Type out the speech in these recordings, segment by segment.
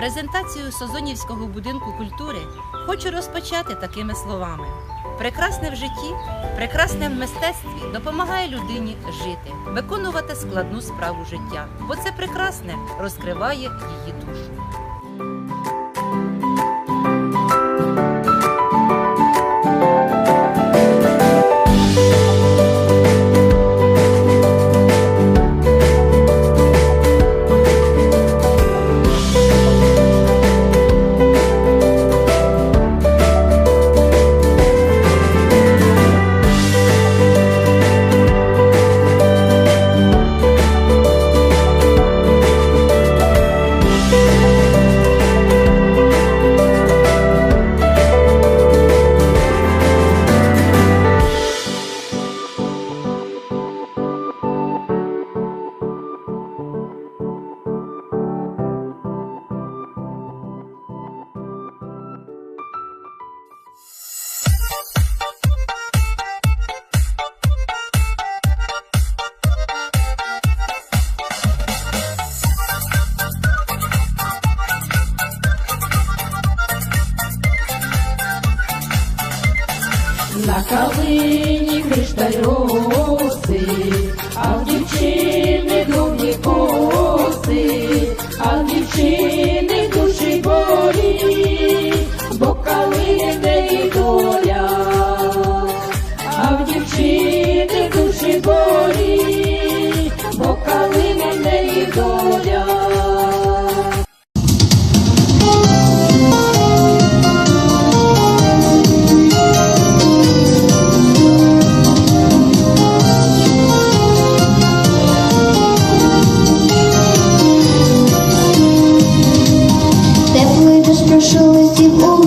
Презентацію Созонівського будинку культури хочу розпочати такими словами: прекрасне в житті, прекрасне в мистецтві допомагає людині жити, виконувати складну справу життя, бо це прекрасне розкриває її душу. На калині криштальоси, а в дівчини довгі коси, а в дівчини душі болі, бо калини і доля, а в дівчини душі болі. що летів у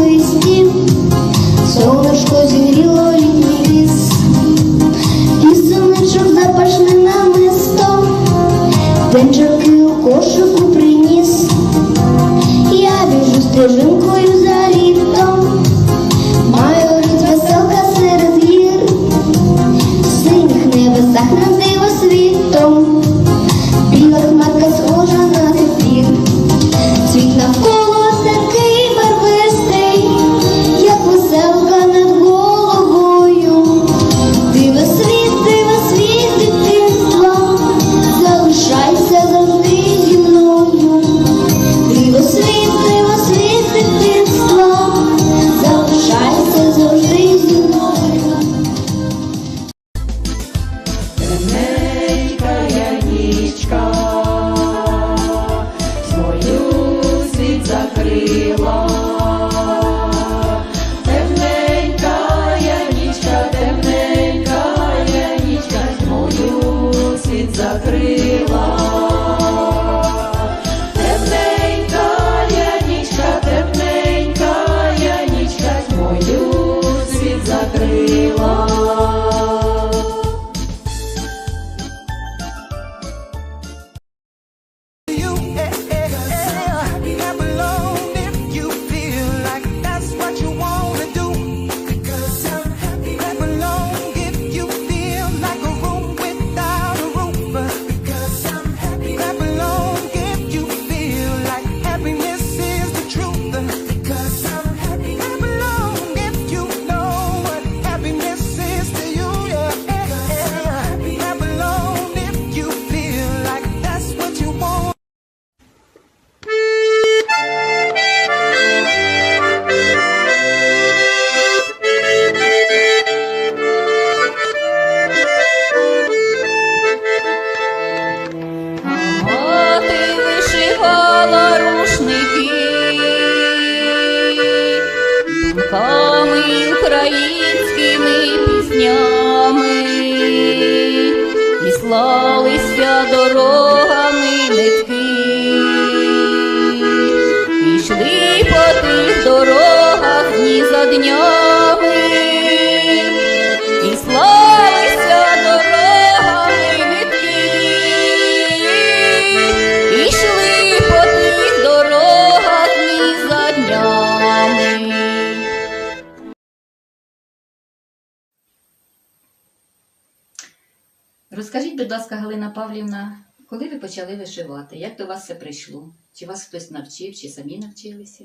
Розкажіть, будь ласка, Галина Павлівна, коли ви почали вишивати? Як до вас все прийшло? Чи вас хтось навчив, чи самі навчилися?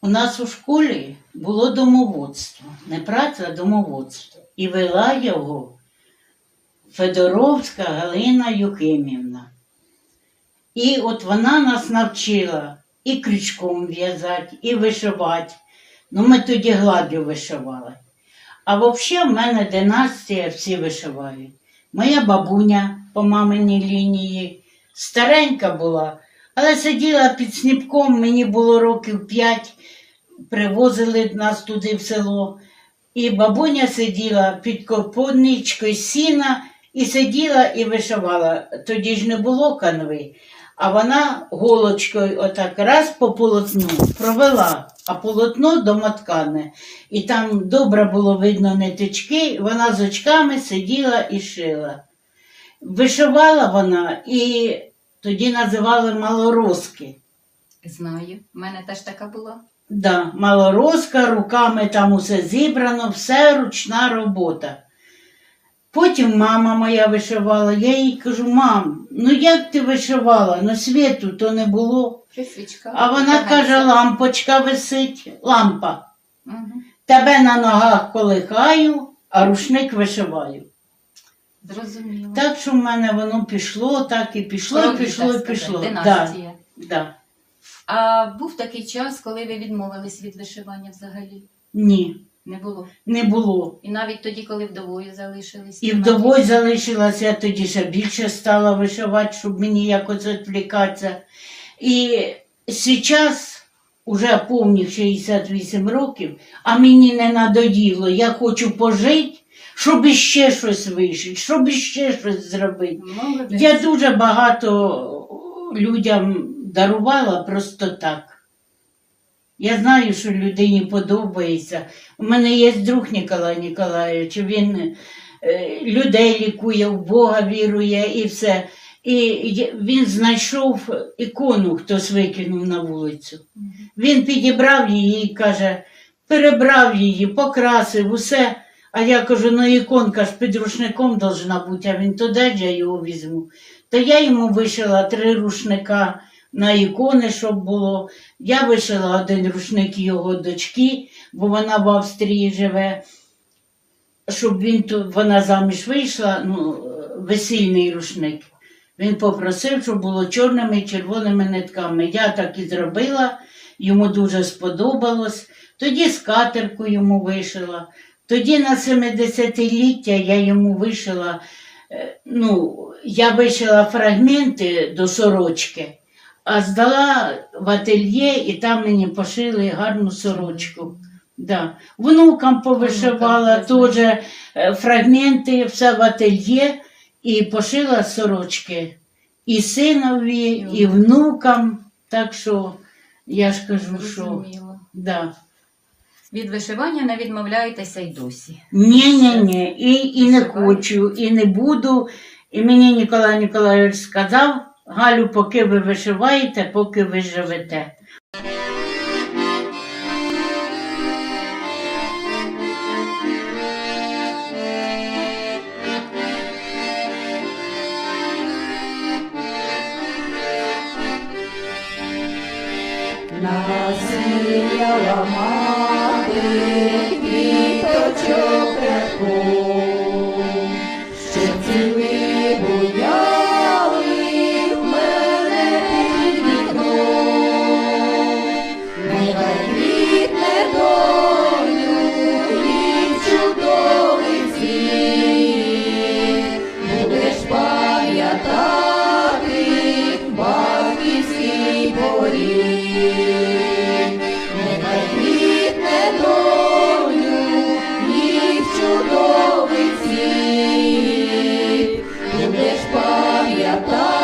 У нас у школі було домоводство, не праця, а домоводство. І вела його Федоровська Галина Юхимівна. І от вона нас навчила і крючком в'язати, і вишивати. Ну, ми тоді гладдю вишивали. А взагалі в мене династія всі вишивають. Моя бабуня по маминій лінії старенька була, але сиділа під сніпком, мені було років п'ять, привозили нас туди в село. І бабуня сиділа під коподничкою сіна і сиділа і вишивала. Тоді ж не було канви, а вона голочкою отак раз по полотну провела, а полотно домоткане. І там добре було видно нитички, вона з очками сиділа і шила. Вишивала вона і тоді називали малорозки. Знаю. в мене теж така була. Да, малорозка, руками там усе зібрано, все ручна робота. Потім мама моя вишивала, я їй кажу, мам, ну як ти вишивала? Ну світу то не було. А вона каже, лампочка висить, лампа. Угу. Тебе на ногах колихаю, а рушник вишиваю. Зрозуміло. Так що в мене воно пішло, так і пішло, Кров'ю, пішло, так і пішло. Да, да. А був такий час, коли ви відмовились від вишивання взагалі? Ні, Не було. не було. І навіть тоді, коли вдовою залишились. І вдовою залишилася, я тоді ще більше стала вишивати, щоб мені якось відвлікатися. І зараз, уже повних 68 років, а мені не надоїло, я хочу пожити, щоб іще щось вишити, щоб іще щось зробити. Молодець. Я дуже багато людям дарувала просто так. Я знаю, що людині подобається. У мене є друг Ніколай Ніколаєвич, він е, людей лікує, в Бога вірує і все. І він знайшов ікону, хтось викинув на вулицю. Він підібрав її і каже, перебрав її, покрасив, усе. А я кажу, ну іконка ж під рушником должна бути, а він то де я його візьму. То я йому вишила три рушника на ікони, щоб було. Я вишила один рушник його дочки, бо вона в Австрії живе. Щоб він тут, вона заміж вийшла, ну, весільний рушник. Він попросив, щоб було чорними і червоними нитками. Я так і зробила, йому дуже сподобалось. Тоді скатерку йому вишила. Тоді на 70-ліття я йому вишила, е, ну, я вишила фрагменти до сорочки, а здала в ательє і там мені пошили гарну сорочку. Да. Внукам повишивала теж е, фрагменти, все в ательє і пошила сорочки. І синові, і внукам. Так що я ж кажу, що Зрозуміло. да. Від вишивання не відмовляєтеся й досі. Ні, ні, ні. І, і не хочу, і не буду. І мені Ніколай Ніколайович сказав, Галю, поки ви вишиваєте, поки ви живете. Насіяла мати Shabbat.